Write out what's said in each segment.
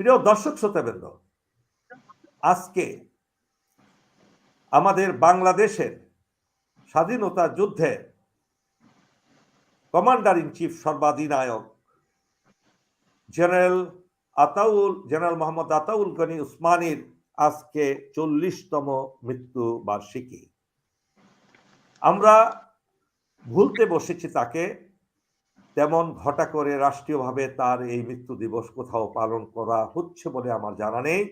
প্রিয় দর্শক শ্রোতাবৃন্দ, আজকে আমাদের বাংলাদেশের স্বাধীনতা যুদ্ধে কমান্ডার ইন চিফ সর্বাধিনায়ক জেনারেল আতাউল, জেনারেল মোহাম্মদ আতাউল গনি উসমানীর আজকে চল্লিশতম মৃত্যু বার্ষিকী আমরা ভুলতে বসেছি তাকে তেমন ঘটা করে রাষ্ট্রীয়ভাবে তার এই মৃত্যু দিবস কোথাও পালন করা হচ্ছে বলে আমার জানা নেই।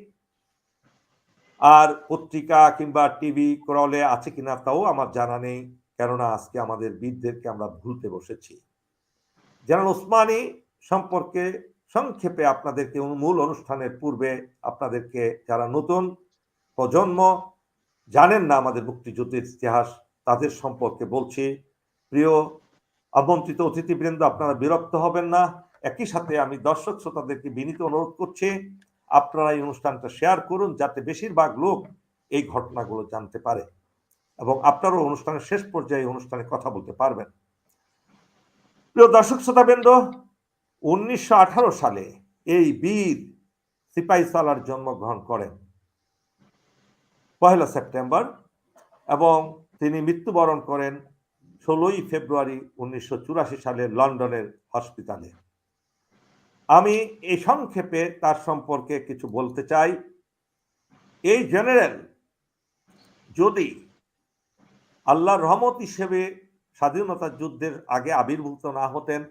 আর পত্রিকা কিংবা টিভি ক্রলে আছে কিনা তাও আমার জানা নেই, কেননা আজকে আমাদের বীরদেরকে আমরা ভুলতে বসেছি। জেনারেল ওসমানী সম্পর্কে সংক্ষেপে আপনাদেরকে মূল অনুষ্ঠানের পূর্বে আপনাদেরকে যারা নতুন প্রজন্ম জানেন না আমাদের মুক্তিযুদ্ধের ইতিহাস, তাদের সম্পর্কে বলছি। প্রিয় আমন্ত্রিত অতিথিবৃন্দ, আপনারা বিরক্ত হবেন না। একই সাথে আমি দর্শক শ্রোতাদেরকে বিনীত অনুরোধ করছি, আপনারা এই অনুষ্ঠানটা শেয়ার করুন যাতে বেশিরভাগ লোক এই ঘটনাগুলো জানতে পারে এবং আপনারও অনুষ্ঠানের শেষ পর্যায়ে অনুষ্ঠানে কথা বলতে পারবেন। প্রিয় দর্শক শ্রোতাবৃন্দ, উনিশশো আঠারো সালে এই বীর সিপাহী সালার জন্মগ্রহণ করেন। পহেলা সেপ্টেম্বর এবং তিনি মৃত্যুবরণ করেন ষোলোই ফেব্রুয়ারি উনিশশো চুরাশি সালে লন্ডনের হসপিটালে। আমি এই সংক্ষেপে তার সম্পর্কে কিছু বলতে চাই। এই জেনারেল যদি আল্লাহর রহমত হিসেবে স্বাধীনতা যুদ্ধের আগে আবির্ভূত না হতেন,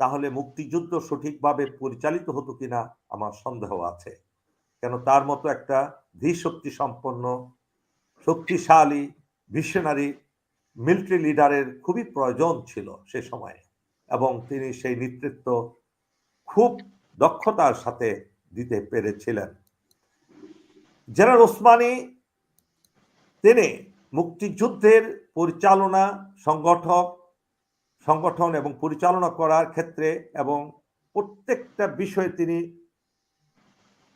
তাহলে মুক্তিযুদ্ধ সঠিকভাবে পরিচালিত হতো কিনা আমার সন্দেহ আছে। কেন তার মতো একটা ধীশক্তি সম্পন্ন শক্তিশালী, ভিশনারি মিলিটারি লিডারের খুবই প্রয়োজন ছিল সে সময়ে। এবং তিনি সেই নেতৃত্ব খুব দক্ষতার সাথে দিতে পেরেছিলেন। জেনারেল ওসমানী, তিনি মুক্তিযুদ্ধের পরিচালনা সংগঠক, সংগঠন এবং পরিচালনা করার ক্ষেত্রে এবং প্রত্যেকটা বিষয়ে তিনি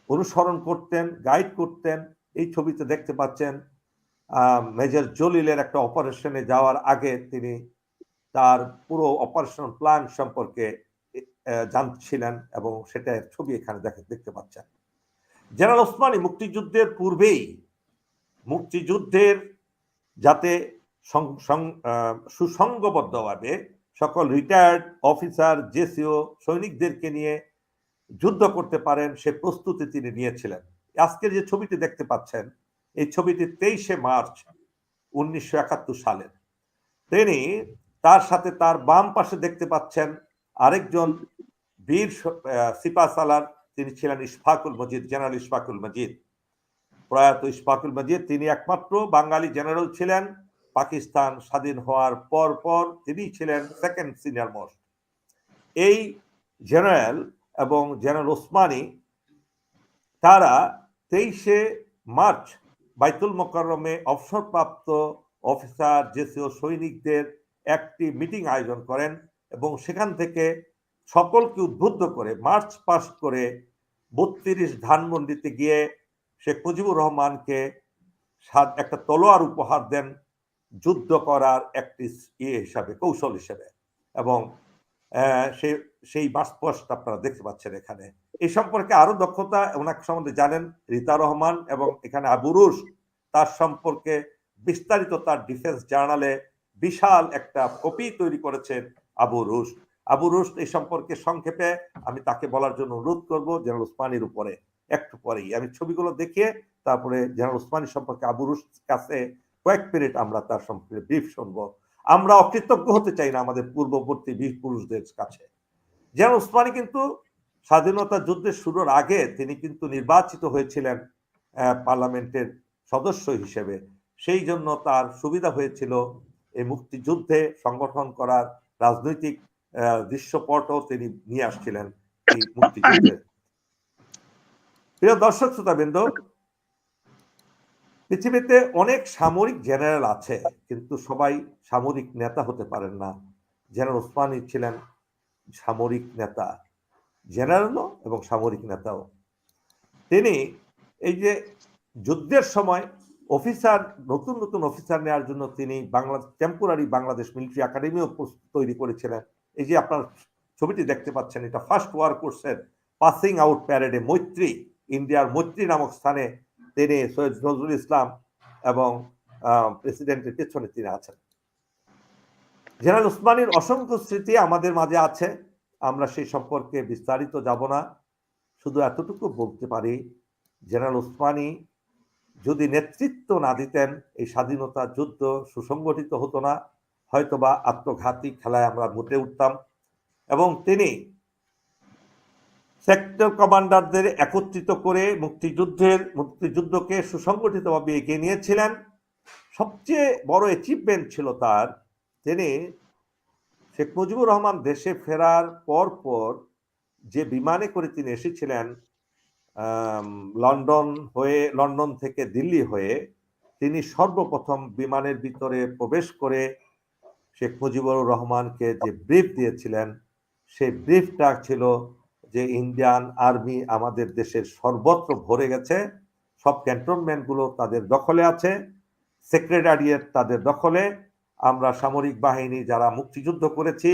অনুসরণ করতেন গাইড করতেন। এই ছবিতে দেখতে পাচ্ছেন মেজর জলিলের একটা অপারেশনে যাওয়ার আগে তিনি তার পুরো অপারেশন প্ল্যান সম্পর্কে জানছিলেন এবং সেটার ছবি এখানে দেখে, দেখতে পাচ্ছেন। জেনারেল ওসমানী মুক্তিযুদ্ধের পূর্বেই, মুক্তিযুদ্ধের যাতে সুসংগবদ্ধভাবে সকল রিটায়ার্ড অফিসার জেসিও সৈনিকদেরকে নিয়ে যুদ্ধ করতে পারেন সে প্রস্তুতি তিনি নিয়েছিলেন। আজকের যে ছবিটি দেখতে পাচ্ছেন এই ছবিটি তেইশে মার্চ উনিশশো একাত্তর সালের তিনি তার সাথে তার বাম পাশে দেখতে পাচ্ছেন আরেকজন বীর সিপা সালার। তিনি ছিলেন ইশফাকুল মজিদ, জেনারেল ইশফাকুল মজিদ। প্রয়াত ইশফাকুল মজিদ, তিনি একমাত্র বাঙালি জেনারেল ছিলেন। পাকিস্তান স্বাধীন হওয়ার পর পর তিনি ছিলেন সেকেন্ড সিনিয়র মোস্ট এই জেনারেল এবং জেনারেল ওসমানী তারা তেইশে মার্চ বাইতুল মোকাররমে অবসরপ্রাপ্ত অফিসার, জেসিও সৈনিকদের একটি মিটিং আয়োজন করেন এবং সেখান থেকে সকলকে উদ্বুদ্ধ করে মার্চ পাস করে বত্রিশ ধানমন্ডিতে গিয়ে শেখ মুজিবুর রহমানকে একটা তলোয়ার উপহার দেন যুদ্ধ করার একটি ইয়ে হিসাবে, কৌশল হিসেবে। এবং সে সেই মাসপোস্ট আপনারা দেখতে পাচ্ছেন এখানে। এই সম্পর্কে আরও দক্ষতা ওনার সম্বন্ধে জানেন রীতা রহমান এবং এখানে আবুরুস তার সম্পর্কে বিস্তারিত তার ডিফেন্স জার্নালে বিশাল একটা কপি তৈরি করেছেন আবু রুশ। আবু রুশ এই সম্পর্কে সংক্ষেপে আমি তাকে বলার জন্য অনুরোধ করব জেনারেল উসমানির উপরে, একটু পরেই। আমি ছবিগুলো দেখিয়ে তারপরে জেনারেল উসমানি সম্পর্কে আবু রুশ কাছে কয়েক মিনিট আমরা তার সম্পর্কে ব্রিফ শুনব। আমরা অকৃতজ্ঞ হতে চাই না আমাদের পূর্ববর্তী বীর পুরুষদের কাছে। যেন উসমানী কিন্তু স্বাধীনতা যুদ্ধের শুরুর আগে তিনি কিন্তু নির্বাচিত হয়েছিলেন পার্লামেন্টের সদস্য হিসেবে। সেই জন্য তার সুবিধা হয়েছিল এই মুক্তিযুদ্ধে সংগঠন করার রাজনৈতিক দৃশ্যপটও তিনি নিয়ে আসছিলেন এই মুক্তিযুদ্ধে। প্রিয় দর্শক, শ্রোতাবৃন্দ, পৃথিবীতে অনেক সামরিক জেনারেল আছে, কিন্তু সবাই সামরিক নেতা হতে পারেন না। জেনারেল ওসমানী ছিলেন সামরিক নেতা জেনারেলও এবং সামরিক নেতাও। তিনি এই যে যুদ্ধের সময় অফিসার, নতুন নতুন অফিসার নেওয়ার জন্য তিনি বাংলা টেম্পোরারি বাংলাদেশ মিলিটারি একাডেমিও তৈরি করেছিলেন। এই যে আপনার ছবিটি দেখতে পাচ্ছেন, এটা ফার্স্ট ওয়ার কোর্সের পাসিং আউট প্যারেডে মৈত্রী, ইন্ডিয়ার মৈত্রী নামক স্থানে তিনি সৈয়দ নজরুল ইসলাম এবং প্রেসিডেন্টের পেছনে তিনি আছেন। জেনারেল উসমানীর অসংখ্য স্মৃতি আমাদের মাঝে আছে। আমরা সেই সম্পর্কে বিস্তারিত যাব না। শুধু এতটুকু বলতে পারি, জেনারেল উসমানী যদি নেতৃত্ব না দিতেন, এই স্বাধীনতা যুদ্ধ সুসংগঠিত হতো না। হয়তোবা আত্মঘাতী খেলায় আমরা মুটে উঠতাম এবং তিনি সেক্টর কমান্ডারদের একত্রিত করে মুক্তিযুদ্ধের, মুক্তিযুদ্ধকে সুসংগঠিতভাবে এগিয়ে নিয়েছিলেন। সবচেয়ে বড় অ্যাচিভমেন্ট ছিল তার তিনি শেখ মুজিবুর রহমান দেশে ফেরার পর পর যে বিমানে করে তিনি এসেছিলেন লন্ডন হয়ে, লন্ডন থেকে দিল্লি হয়ে, তিনি সর্বপ্রথম বিমানের ভিতরে প্রবেশ করে শেখ মুজিবুর রহমানকে যে ব্রিফ দিয়েছিলেন, সেই ব্রিফটা ছিল যে ইন্ডিয়ান আর্মি আমাদের দেশের সর্বত্র ভরে গেছে, সব ক্যান্টনমেন্টগুলো তাদের দখলে আছে, সেক্রেটারিয়েট তাদের দখলে আমরা সামরিক বাহিনী যারা মুক্তিযুদ্ধ করেছি,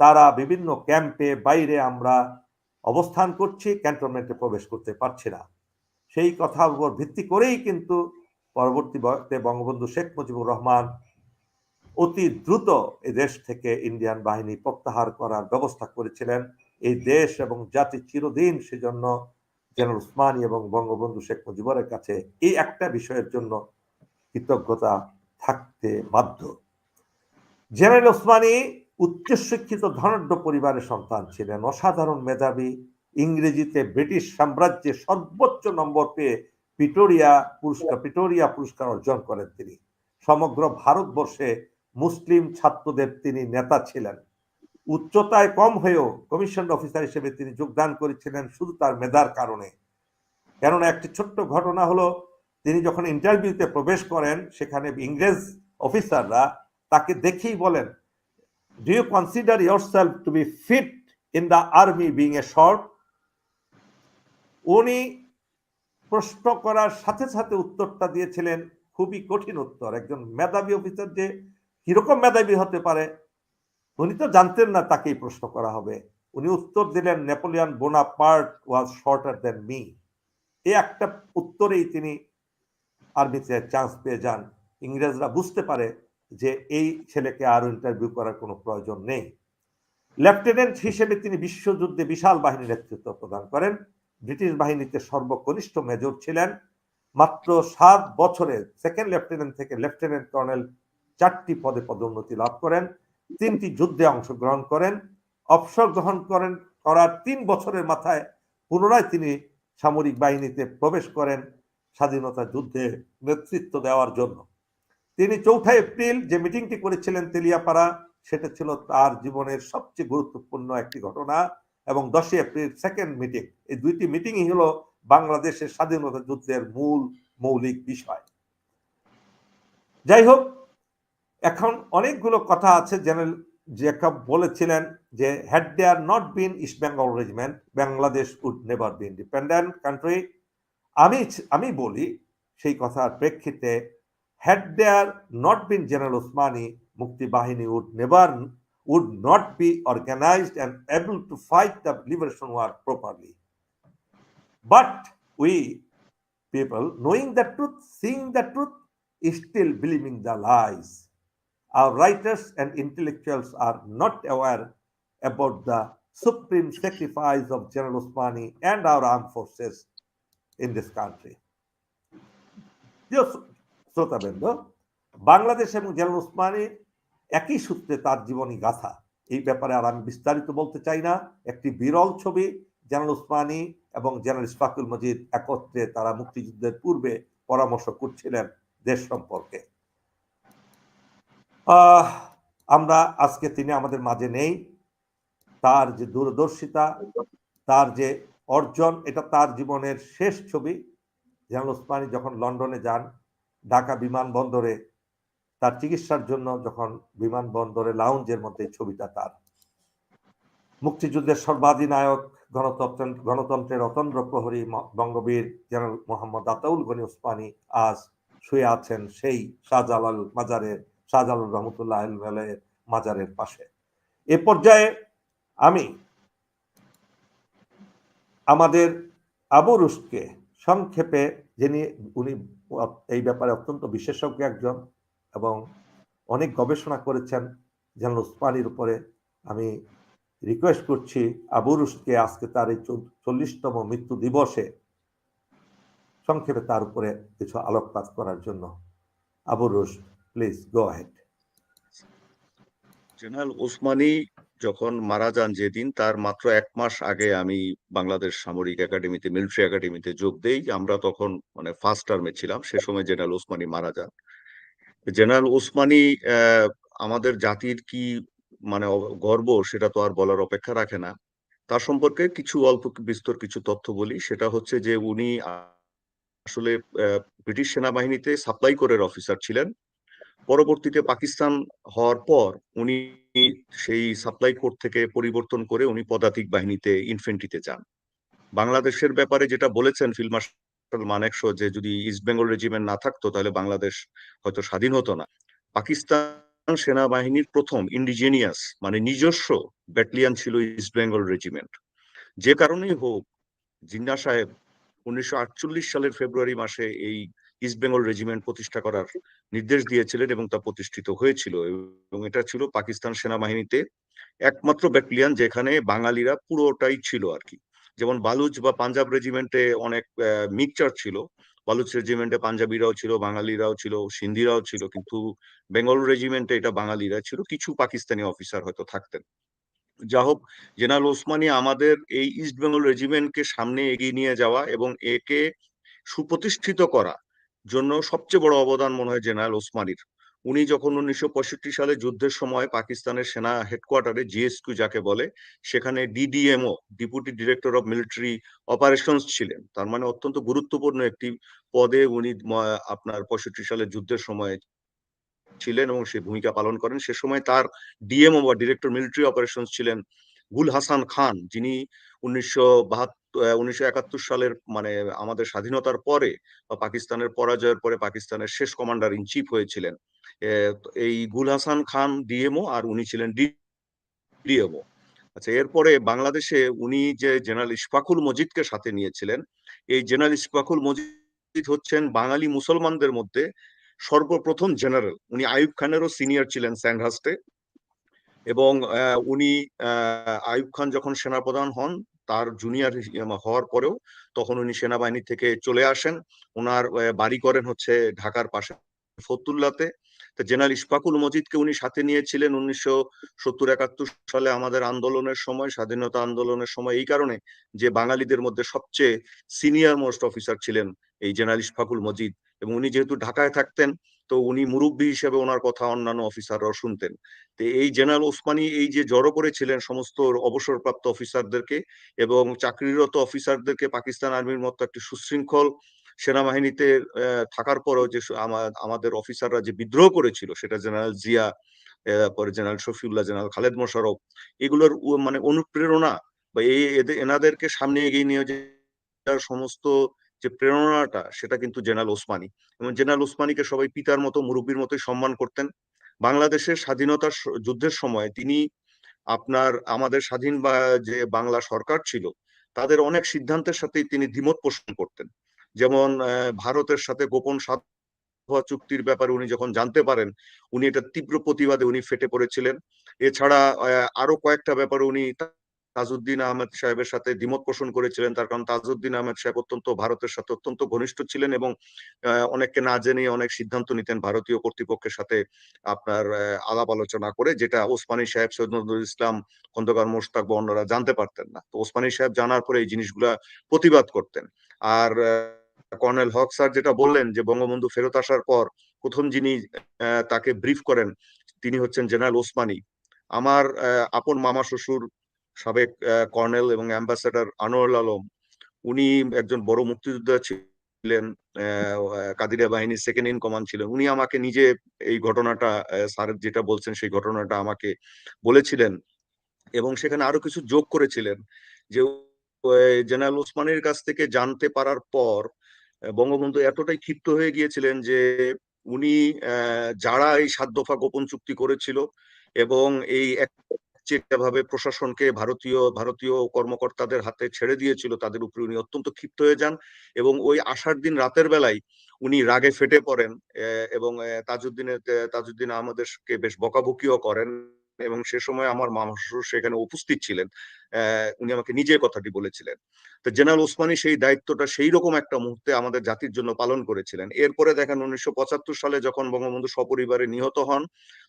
তারা বিভিন্ন ক্যাম্পে বাইরে আমরা অবস্থান করছি, ক্যান্টনমেন্টে প্রবেশ করতে পারছি না। সেই কথার উপর ভিত্তি করেই কিন্তু পরবর্তী বঙ্গবন্ধু শেখ মুজিবুর রহমান অতি দ্রুত এই দেশ থেকে ইন্ডিয়ান বাহিনী প্রত্যাহার করার ব্যবস্থা করেছিলেন। এই দেশ এবং জাতি চিরদিন সেজন্য জেনারেল উসমানী এবং বঙ্গবন্ধু শেখ মুজিবুরের কাছে এই একটা বিষয়ের জন্য কৃতজ্ঞতা থাকতে বাধ্য। জেনারেল ওসমানী উচ্চশিক্ষিত ধনাঢ্য পরিবারের সন্তান ছিলেন। অসাধারণ মেধাবী, ইংরেজিতে ব্রিটিশ সাম্রাজ্যে সর্বোচ্চ নম্বর পেয়ে পিটোরিয়া পুরস্কার পিটোরিয়া পুরস্কার অর্জন করেন তিনি। সমগ্র ভারতবর্ষে মুসলিম ছাত্রদের তিনি নেতা ছিলেন। উচ্চতায় কম হয়েও কমিশন অফিসার হিসেবে তিনি যোগদান করেছিলেন শুধু তার মেধার কারণে। কেননা একটি ছোট্ট ঘটনা হলো, তিনি যখন ইন্টারভিউতে প্রবেশ করেন, সেখানে ইংরেজ অফিসাররা তাকে দেখেই বলেন do you consider yourself to be fit in the army being a short উনি প্রশ্ন করার সাথে সাথে উত্তরটা দিয়েছিলেন, খুবই কঠিন উত্তর। একজন মেধাবী অফিসার যে কীরকম মেধাবী হতে পারে, উনি তো জানতেন না তাকেই প্রশ্ন করা হবে। উনি উত্তর দিলেন Napoleon Bonaparte was shorter than me এই একটা উত্তরেই তিনি আর্মিতে চান্স পেয়ে যান। ইংরেজরা বুঝতে পারে যে এই ছেলেকে আরও ইন্টারভিউ করার কোনো প্রয়োজন নেই। লেফটেন্যান্ট হিসেবে তিনি বিশ্বযুদ্ধে বিশাল বাহিনী নেতৃত্ব প্রদান করেন। ব্রিটিশ বাহিনীতে সর্বকনিষ্ঠ মেজর ছিলেন। মাত্র সাত বছরে সেকেন্ড লেফটেন্যান্ট থেকে লেফটেন্যান্ট কর্নেল চারটি পদে পদোন্নতি লাভ করেন। তিনটি যুদ্ধে অংশগ্রহণ করেন। অবসর গ্রহণ করেন, করার তিন বছরের মাথায় পুনরায় তিনি সামরিক বাহিনীতে প্রবেশ করেন স্বাধীনতা যুদ্ধে নেতৃত্ব দেওয়ার জন্য। তিনি চৌঠা এপ্রিল যে মিটিংটি করেছিলেন তেলিয়াপাড়া, সেটা ছিল তার জীবনের সবচেয়ে গুরুত্বপূর্ণ একটি ঘটনা এবং দশই এপ্রিল সেকেন্ড মিটিং এই দুইটি মিটিংই হলো বাংলাদেশের স্বাধীনতা যুদ্ধের মূল মৌলিক বিষয়। যাই হোক এখন অনেকগুলো কথা আছে জেনারেল জেকব বলেছিলেন যে had there not been East Bengal Regiment Bangladesh would never be independent country আমি আমি বলি সেই কথার প্রেক্ষিতে had there not been General Osmani, Mukti Bahini would never would not be organized and able to fight the liberation war properly. But we people, knowing the truth, seeing the truth, is still believing the lies. Our writers and intellectuals are not aware about the supreme sacrifice of General Osmani and our armed forces in this country. Yes, শ্রোতাবৃন্দ, Bangladesh এবং general ওসমানীর একই সূত্রে তার জীবনী গাথা। এই ব্যাপারে আর আমি বিস্তারিত বলতে চাই না। একটি বিরল ছবি জেনারেল উসমানী এবং জেনারেল ইসফাকুল মজিদ একত্রে তারা মুক্তিযুদ্ধের পূর্বে পরামর্শ করছিলেন দেশ সম্পর্কে। আমরা আজকে তিনি আমাদের মাঝে নেই। তার যে দূরদর্শিতা, তার যে অর্জন, এটা তার জীবনের শেষ ছবি। জেনারেল উসমানী যখন লন্ডনে যান ঢাকা বিমানবন্দরে তার চিকিৎসার জন্য যখন বিমানবন্দরে লাউঞ্জের মধ্যে ছবিটা তার। মুক্তিযুদ্ধের সর্বাধিনায়ক গণতন্ত্র গণতন্ত্রের অতন্দ্র প্রহরী বঙ্গবীর জেনারেল মোহাম্মদ আতাউল গনি উসমানী আজ শুয়ে আছেন সেই শাহজালাল মাজারের, শাহজালাল রহমতুল্লাহ মাজারের পাশে। এ পর্যায়ে আমি আমাদের আবু রুশকে সংক্ষেপে যিনি, উনি এই ব্যাপারে অত্যন্ত বিশেষজ্ঞ একজন এবং অনেক গবেষণা করেছেন। যেন উসমানির উপরে আমি রিকোয়েস্ট করছি আবু রুশকে আজকে তার এই চল্লিশতম মৃত্যু দিবসে সংক্ষেপে তার উপরে কিছু আলোকপাত করার জন্য। Abu Rus please go ahead general Osmani যখন মারা যান যেদিন, তার মাত্র এক মাস আগে আমি বাংলাদেশ সামরিক একাডেমিতে, মিলিটারি একাডেমিতে যোগ দেই। আমরা তখন মানে ফার্স্ট টার্মে ছিলাম, সে সময় জেনারেল ওসমানী মারা যান। জেনারেল ওসমানী আমাদের জাতির কি মানে গর্ব সেটা তো আর বলার অপেক্ষা রাখে না। তার সম্পর্কে কিছু অল্প বিস্তর কিছু তথ্য বলি। সেটা হচ্ছে যে উনি আসলে ব্রিটিশ সেনাবাহিনীতে সাপ্লাই কোরের অফিসার ছিলেন। পরবর্তীতে পাকিস্তান হওয়ার পর উনি সেই সাপ্লাই কোর্ট থেকে পরিবর্তন করে উনি পদাতিক বাহিনীতে ইনফেন্ট্রিতে যান। বাংলাদেশের ব্যাপারে যেটা বলেছেন ফিল্ড মার্শাল মানেকশো যে যদি ইস্ট বেঙ্গল রেজিমেন্ট না থাকতো তাহলে বাংলাদেশ হয়তো স্বাধীন হতো না। পাকিস্তান সেনাবাহিনীর প্রথম ইন্ডিজেনিয়াস মানে নিজস্ব ব্যাটালিয়ান ছিল ইস্ট বেঙ্গল রেজিমেন্ট যে কারণেই হোক, জিন্না সাহেব উনিশশো আটচল্লিশ সালের ফেব্রুয়ারি মাসে এই ইস্ট বেঙ্গল রেজিমেন্ট প্রতিষ্ঠা করার নির্দেশ দিয়েছিলেন এবং তা প্রতিষ্ঠিত হয়েছিল এবং এটা ছিল পাকিস্তান সেনাবাহিনীতে একমাত্র ব্যাটালিয়ান যেখানে বাঙালিরা পুরোটাই ছিল আর কি। যেমন বালুচ বা পাঞ্জাব রেজিমেন্টে অনেক মিক্সচার ছিল। বালুচ রেজিমেন্টে পাঞ্জাবিরাও ছিল, বাঙালিরাও ছিল, সিন্ধিরাও ছিল, কিন্তু বেঙ্গল রেজিমেন্টে এটা বাঙালিরা ছিল, কিছু পাকিস্তানি অফিসার হয়তো থাকতেন। যা হোক, জেনারেল ওসমানী আমাদের এই ইস্ট বেঙ্গল রেজিমেন্টকে সামনে এগিয়ে নিয়ে যাওয়া এবং একে সুপ্রতিষ্ঠিত করা জন্য সবচেয়ে বড় অবদান মনে হয় জেনারেল ওসমানির। উনি যখন উনিশশো পঁয়ষট্টি সালে যুদ্ধের সময় পাকিস্তানের সেনা হেডকোয়ার্টারে জিএসকিউ যাকে বলে, সেখানে DDMO, deputy director of military operations ছিলেন। তার মানে অত্যন্ত গুরুত্বপূর্ণ একটি পদে উনি আপনার পঁয়ষট্টি সালে যুদ্ধের সময় ছিলেন এবং সে ভূমিকা পালন করেন। সে সময় তার ডিএমও বা ডিরেক্টর মিলিটারি অপারেশন ছিলেন গুল হাসান খান, যিনি উনিশশো উনিশশো একাত্তর সালের মানে আমাদের স্বাধীনতার পরে বা পাকিস্তানের পরাজয়ের পরে পাকিস্তানের শেষ কমান্ডার ইন চিফ হয়েছিলেন। এই গুল হাসান খান ডিএমও আর উনি ছিলেন ডিএমও আচ্ছা এরপরে বাংলাদেশে উনি যে জেনারেল ইশফাকুল মজিদকে সাথে নিয়েছিলেন, এই জেনারেল ইশফাকুল মজিদ হচ্ছেন বাঙালি মুসলমানদের মধ্যে সর্বপ্রথম জেনারেল উনি আয়ুব খানেরও সিনিয়র ছিলেন স্যান্ডহাস্টে এবং উনি আইব খান যখন সেনাপ্রধান হন তার জুনিয়র হওয়ার পরেও তখন উনি সেনাবাহিনী থেকে চলে আসেন। ওনার বাড়ি করেন হচ্ছে ঢাকার পাশে ফতুল্লাতে। জেনারেল ইশফাকুল মজিদকে উনি সাথে নিয়েছিলেন উনিশশো সত্তর একাত্তর সালে আমাদের আন্দোলনের সময়, স্বাধীনতা আন্দোলনের সময়। এই কারণে যে বাঙালিদের মধ্যে সবচেয়ে সিনিয়র মোস্ট অফিসার ছিলেন এই জেনারেল ইশফাকুল মজিদ। এবং উনি যেহেতু ঢাকায় থাকতেন, তো উনি মুরব্বী হিসেবে ওনার কথা অন্যান্য অফিসাররাও শুনতেন। তো এই জেনারেল ওসমানী এই যে জড়ো করেছিলেন সমস্ত অবসরপ্রাপ্ত অফিসারদেরকে এবং চাকরিরত অফিসারদেরকে পাকিস্তান আর্মির মতো একটি সুশৃঙ্খল সেনাবাহিনীতে থাকার পরেও যে আমাদের অফিসাররা যে বিদ্রোহ করেছিল, সেটা জেনারেল জিয়া পরে জেনারেল শফিউল্লাহ, জেনারেল খালেদ মোশারফ এগুলোর মানে অনুপ্রেরণা বা এই এনাদেরকে সামনে এগিয়ে নিয়ে যে সমস্ত যে প্রেরণাটা, সেটা কিন্তু জেনারেল ওসমানী। এবং জেনারেল ওসমানীকে সবাই পিতার মতো, মুরব্বীর মতোই সম্মান করতেন। বাংলাদেশের স্বাধীনতার যুদ্ধের সময় তিনি আপনার, আমাদের স্বাধীন বা, যে বাংলা সরকার ছিল, তাদের অনেক সিদ্ধান্তের সাথেই তিনি দ্বিমত পোষণ করতেন। যেমন ভারতের সাথে গোপন সাত চুক্তির ব্যাপারে উনি যখন জানতে পারেন, উনি এটা তীব্র প্রতিবাদে উনি ফেটে পড়েছিলেন। এছাড়া আরও কয়েকটা ব্যাপারে উনি তাজউদ্দিন আহমেদ সাহেবের সাথে দ্বিমত পোষণ করেছিলেন। তার কারণ তাজউদ্দিন আহমেদ সাহেব অত্যন্ত ভারতের সাথে অত্যন্ত ঘনিষ্ঠ ছিলেন এবং অনেককে না জেনে অনেক সিদ্ধান্ত নিতেন ভারতীয় কর্তৃপক্ষের সাথে আপনার আলাপ আলোচনা করে, যেটা ওসমানী সাহেব সৈয়দ নজরুল ইসলাম, খন্দকার মোশতাক বা অন্যরা জানতে পারতেন না। তো ওসমানী সাহেব জানার পরে এই জিনিসগুলা প্রতিবাদ করতেন। আর কর্নেল হক স্যার যেটা বললেন যে বঙ্গবন্ধু ফেরত আসার পর প্রথম যিনি তাকে ব্রিফ করেন, তিনি হচ্ছেন জেনারেল ওসমানী। আমার আপন মামা শ্বশুর সাবেক কর্নেল এবং অ্যাম্বাসেডার আনোয়ার আলম, উনি একজন বড় মুক্তিযোদ্ধা ছিলেন কাদিরা বাহিনীর সেকেন্ড ইন কমান্ড ছিলেন। উনি আমাকে নিজে এই ঘটনাটা স্যার যেটা বলছেন সেই ঘটনাটা আমাকে বলেছিলেন এবং সেখানে আরও কিছু যোগ করেছিলেন যে জেনারেল ওসমানের কাছ থেকে জানতে পারার পর বঙ্গবন্ধু এতটাই ক্ষিপ্ত হয়ে গিয়েছিলেন যে, উনি যারা এই সাত দফা গোপন চুক্তি করেছিল এবং এই একচেটিয়াভাবে প্রশাসনকে ভারতীয় ভারতীয় কর্মকর্তাদের হাতে ছেড়ে দিয়েছিল, তাদের উপরে উনি অত্যন্ত ক্ষিপ্ত হয়ে যান এবং ওই আসার দিন রাতের বেলায় উনি রাগে ফেটে পড়েন এবং তাজউদ্দিনের, তাজউদ্দিন আমাদেরকে বেশ বকাবকিও করেন। এবং সে সময় আমার মামা শ্বশুর সেখানে উপস্থিত ছিলেন। উনি আমাকে নিজে কথাটি বলেছিলেন। তো জেনারেল ওসমানী সেই দায়িত্বটা সেই রকম একটা মুহূর্তে আমাদের জাতির জন্য পালন করেছিলেন। এরপরে দেখেন উনিশশো পঁচাত্তর সালে যখন বঙ্গবন্ধু সপরিবারে নিহত হন,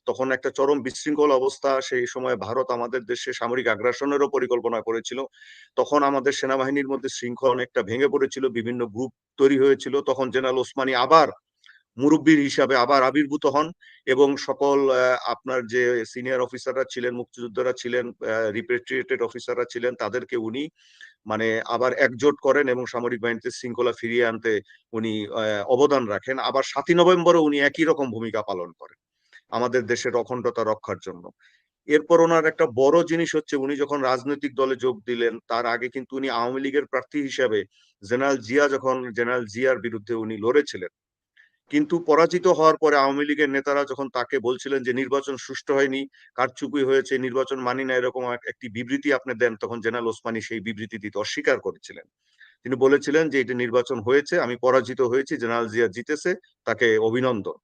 তখন একটা চরম বিশৃঙ্খল অবস্থা। সেই সময় ভারত আমাদের দেশে সামরিক আগ্রাসনেরও পরিকল্পনা করেছিল। তখন আমাদের সেনাবাহিনীর মধ্যে শৃঙ্খল অনেকটা ভেঙে পড়েছিল, বিভিন্ন গ্রুপ তৈরি হয়েছিল। তখন জেনারেল ওসমানী আবার মুরব্বীর হিসাবে আবার আবির্ভূত হন এবং সকল আপনার যে সিনিয়র অফিসাররা ছিলেন, মুক্তিযোদ্ধারা ছিলেন রিপ্রেট্রিয়েটেড অফিসাররা ছিলেন, তাদেরকে উনি মানে আবার একজোট করেন এবং সামরিক বাহিনীতে শৃঙ্খলা ফিরিয়ে আনতে উনি অবদান রাখেন। আবার সাতই নভেম্বরও উনি একই রকম ভূমিকা পালন করেন আমাদের দেশের অখণ্ডতা রক্ষার জন্য। এরপর ওনার একটা বড় জিনিস হচ্ছে উনি যখন রাজনৈতিক দলে যোগ দিলেন, তার আগে কিন্তু উনি আওয়ামী লীগের প্রার্থী হিসাবে জেনারেল জিয়া, যখন জেনারেল জিয়ার বিরুদ্ধে উনি লড়েছিলেন কিন্তু পরাজিত হওয়ার পরে আওয়ামী লীগের নেতারা যখন তাকে বলছিলেন যে নির্বাচন সুষ্ঠু হয়নি, কারচুপি হয়েছে, নির্বাচন মানি না এরকম একটি বিবৃতি আপনি দেন, তখন জেনারেল ওসমানী সেই বিবৃতি দিতে অস্বীকার করেছিলেন। তিনি বলেছিলেন যে এটি নির্বাচন হয়েছে, আমি পরাজিত হয়েছি, জেনারেল জিয়া জিতেছে, তাকে অভিনন্দন।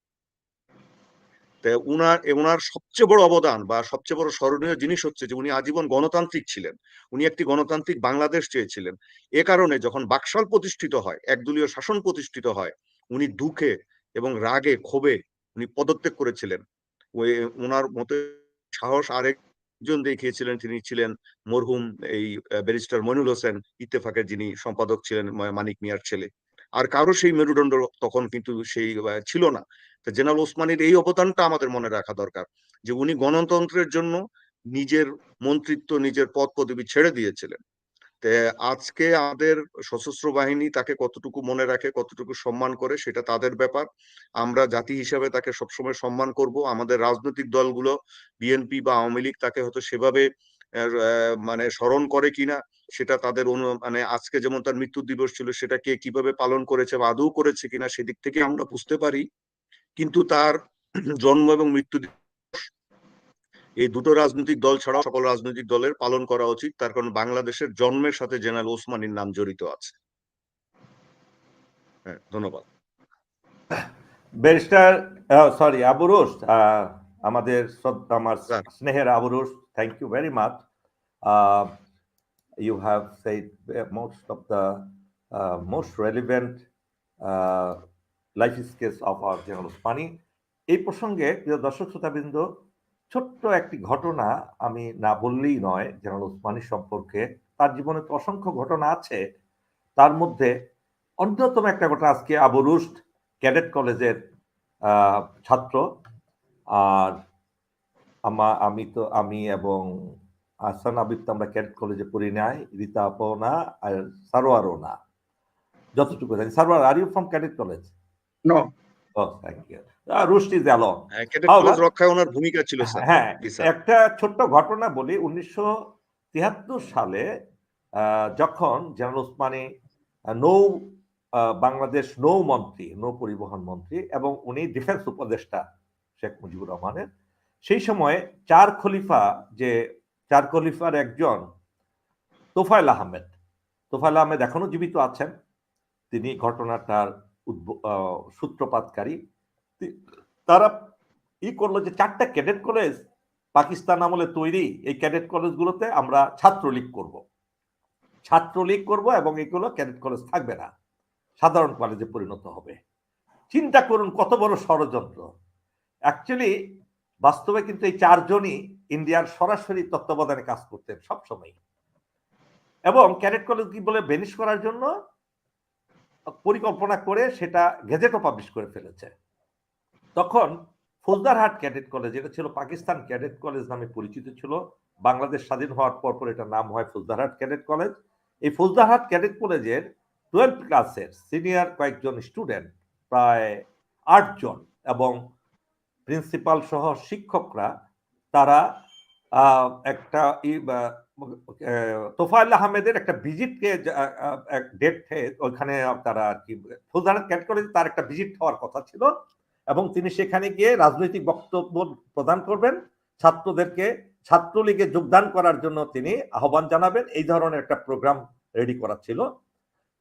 উনার সবচেয়ে বড় অবদান বা সবচেয়ে বড় স্মরণীয় জিনিস হচ্ছে যে উনি আজীবন গণতান্ত্রিক ছিলেন। উনি একটি গণতান্ত্রিক বাংলাদেশ চেয়েছিলেন। এ কারণে যখন বাকশাল প্রতিষ্ঠিত হয়, একদলীয় শাসন প্রতিষ্ঠিত হয়, উনি দুঃখে এবং রাগে, ক্ষোভে উনি পদত্যাগ করেছিলেন। ওই ওনার মতে সাহস আরেকজন দেখিয়েছিলেন, তিনি ছিলেন মরহুম এই ব্যারিস্টার মইনুল হোসেন ইত্তেফাকের যিনি সম্পাদক ছিলেন মানিক মিয়ার ছেলে। আর কারও সেই মেরুদণ্ড তখন কিন্তু সেই ছিল না। তো জেনারেল ওসমানীর এই অবদানটা আমাদের মনে রাখা দরকার, যে উনি গণতন্ত্রের জন্য নিজের মন্ত্রিত্ব, নিজের পদ পদবি ছেড়ে দিয়েছিলেন। আজকে আমাদের সশস্ত্র বাহিনী তাকে কতটুকু মনে রাখে, কতটুকু সম্মান করে সেটা তাদের ব্যাপার। আমরা জাতি হিসাবে তাকে সবসময় সম্মান করব। আমাদের রাজনৈতিক দলগুলো, বিএনপি বা আওয়ামী লীগ তাকে হয়তো সেভাবে মানে স্মরণ করে কিনা, সেটা তাদের অনু মানে আজকে যেমন তার মৃত্যু দিবস ছিল, সেটা কে কীভাবে পালন করেছে বা আদৌ করেছে কিনা, সেদিক থেকে আমরা বুঝতে পারি। কিন্তু তার জন্ম এবং মৃত্যু এই দুটো রাজনৈতিক দল ছাড়াও সকল রাজনৈতিক দলের পালন করা উচিত। তার কারণ বাংলাদেশের জন্মের সাথে জেনারেল ওসমানীর নাম জড়িত আছে। হ্যাঁ ধন্যবাদ। ব্যারিস্টার সরি আবুরুস আমাদের আমার স্নেহের Aburus thank you very much you have said most of the most relevant life sketch of our general Osmani এই প্রসঙ্গে প্রিয় দর্শক শ্রোতাবৃন্দ ছোট্ট একটি ঘটনা আমি না বললেই নয় জেনারেল ওসমানী সম্পর্কে। তার জীবনে তো অসংখ্য ঘটনা আছে। তার মধ্যে অন্যতম একটা ঘটনা আজকে আবুরুস্ট ক্যাডেট কলেজের ছাত্র। আর আমা আমি তো আমি এবং আসান আবিব তো আমরা ক্যাডেট কলেজে পড়ি নাই রীতা আপাও না আর সারোয়ারও না যতটুকু জানি Sarwar are you from cadet college? No, along cadet However- college রক্ষায় ওনার ভূমিকা ছিল হ্যাঁ একটা ছোট্ট ঘটনা বলি। উনিশশো তিয়াত্তর সালে যখন জেনারেল ওসমানী নৌ বাংলাদেশ নৌ মন্ত্রী নৌ পরিবহন মন্ত্রী এবং উনি ডিফেন্স উপদেষ্টা শেখ মুজিবুর রহমানের সেই সময়ে চার খলিফা যে চার খলিফার একজন তোফায়েল আহমেদ তোফায়েল আহমেদ এখনও জীবিত আছেন। তিনি ঘটনাটার সূত্রপাতকারী। তারা ই করল যে চারটা ক্যাডেট কলেজ পাকিস্তান আমলে তৈরি। এই ক্যাডেট কলেজগুলোতে আমরা ছাত্রলীগ করব। ছাত্রলীগ করব এবং এগুলো ক্যাডেট কলেজ থাকবে না। সাধারণ কলেজে পরিণত হবে। চিন্তা করুন কত বড় ষড়যন্ত্র। অ্যাকচুয়ালি বাস্তবে কিন্তু এই চারজনই ইন্ডিয়ার সরাসরি তত্ত্বাবধানে কাজ করতেন সবসময় এবং ক্যাডেট কলেজ কি বলে বেনিশ করার জন্য পরিকল্পনা করে সেটা গেজেটও পাবলিশ করে ফেলেছে। তখন ফৌজদারহাট ক্যাডেট কলেজ এটা ছিল পাকিস্তান ক্যাডেট কলেজ নামে পরিচিত ছিল, বাংলাদেশ স্বাধীন হওয়ার পর পর এটার নাম হয় ফৌজদারহাট ক্যাডেট কলেজ এই ফৌজদারহাট ক্যাডেট কলেজের টুয়েলভ ক্লাসের সিনিয়র কয়েকজন স্টুডেন্ট প্রায় আটজন এবং প্রিন্সিপাল সহ শিক্ষকরা, তারা একটা বা- আহমেদের একটা ভিজিটকে ডেট ওইখানে তারা আর কি ফৌজদারহাট ক্যাডেট কলেজে তার একটা ভিজিট হওয়ার কথা ছিল এবং তিনি সেখানে গিয়ে রাজনৈতিক বক্তব্য প্রদান করবেন। ছাত্রদেরকে, ছাত্রলীগে যোগদান করার জন্য তিনি আহ্বান জানাবেন। এই ধরনের একটা প্রোগ্রাম রেডি করা ছিল।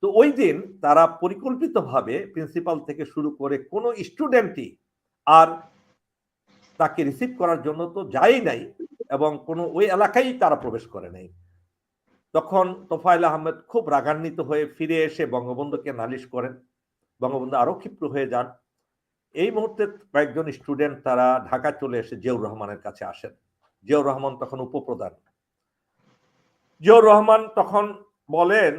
তো ওই দিন তারা পরিকল্পিতভাবে প্রিন্সিপাল থেকে শুরু করে কোনো স্টুডেন্টই আর তাকে রিসিভ করার জন্য তো যাই নাই এবং কোনো ওই এলাকায় তারা প্রবেশ করে নাই। তখন তোফায়েল আহমেদ খুব রাগান্বিত হয়ে ফিরে এসে বঙ্গবন্ধুকে নালিশ করেন। বঙ্গবন্ধু আরও ক্ষিপ্র হয়ে যান। এই মুহূর্তে কয়েকজন স্টুডেন্ট তারা ঢাকা চলে এসে জিয়াউর রহমানের কাছে আসেন। জিয়াউর রহমান তখন উপপ্রধান। জিয়াউর রহমান তখন বলেন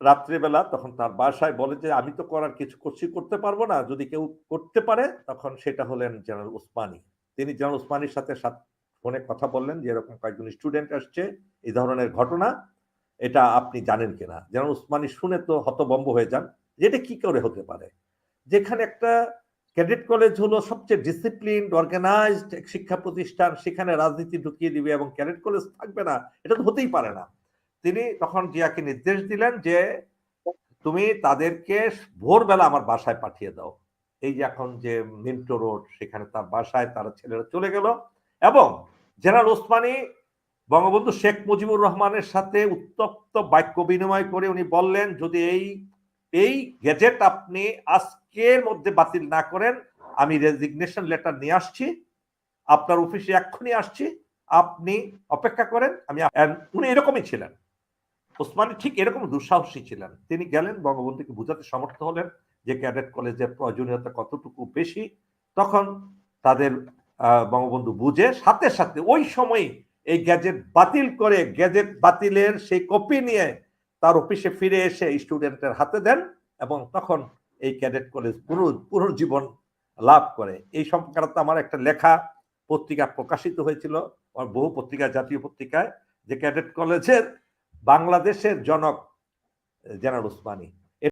রাত্রিবেলা তখন তার বাসায় বলে যে, আমি তো করার কিছু করছি, করতে পারব না। যদি কেউ করতে পারে, তখন সেটা হলেন জেনারেল উসমানী তিনি জেনারেল উসমানীর সাথে ফোনে কথা বললেন যে, এরকম কয়েকজন স্টুডেন্ট আসছে, এই ধরনের ঘটনা, এটা আপনি জানেন কিনা? জেনারেল উসমানী শুনে তো হতবম্ব হয়ে যান। যে এটা কি করে হতে পারে? যেখানে একটা ক্যাডেট কলেজ হলো সবচেয়ে ডিসিপ্লিন অর্গানাইজড শিক্ষা প্রতিষ্ঠান, সেখানে রাজনীতি ঢুকিয়ে দিবে এবং ক্যাডেট কলেজ থাকবে না, এটা তো হতেই পারে না। তিনি তখন জিয়াকে নির্দেশ দিলেন যে, তুমি তাদেরকে ভোরবেলা আমার বাসায় পাঠিয়ে দাও। এই যে এখন যে মিন্টো রোড, সেখানে তার বাসায় তারা ছেলেরা চলে গেল এবং জেনারেল ওসমানী, বঙ্গবন্ধু শেখ মুজিবুর রহমানের সাথে উত্তপ্ত বাক্য বিনিময় করে উনি বললেন, যদি এই এই গেজেট আপনি আজকের মধ্যে বাতিল না করেন, আমি রেজিগনেশন লেটার নিয়ে আসছি, আপনার অফিসে এক্ষুনি আসছি, আপনি অপেক্ষা করেন, আমি উনি এরকমই ছিলেন। ওসমানী ঠিক এরকম দুঃসাহসী ছিলেন। তিনি গেলেন, বঙ্গবন্ধুকে বুঝাতে সমর্থ হলেন যে ক্যাডেট কলেজের প্রয়োজনীয়তা কতটুকু বেশি। তখন তাদের বঙ্গবন্ধু বুঝে সাথে সাথে ওই সময় এই গ্যাজেট বাতিল করে, গ্যাজেট বাতিলের সেই কপি নিয়ে তার অফিসে ফিরে এসে স্টুডেন্টের হাতে দেন এবং তখন এই ক্যাডেট কলেজ পুনর্জীবন লাভ করে। এই সম্পর্কে আমার একটা লেখা, পত্রিকা প্রকাশিত হয়েছিল, বহু পত্রিকা, জাতীয় পত্রিকায়, যে ক্যাডেট কলেজের বাংলাদেশের জনক জেনারেল উসমানী।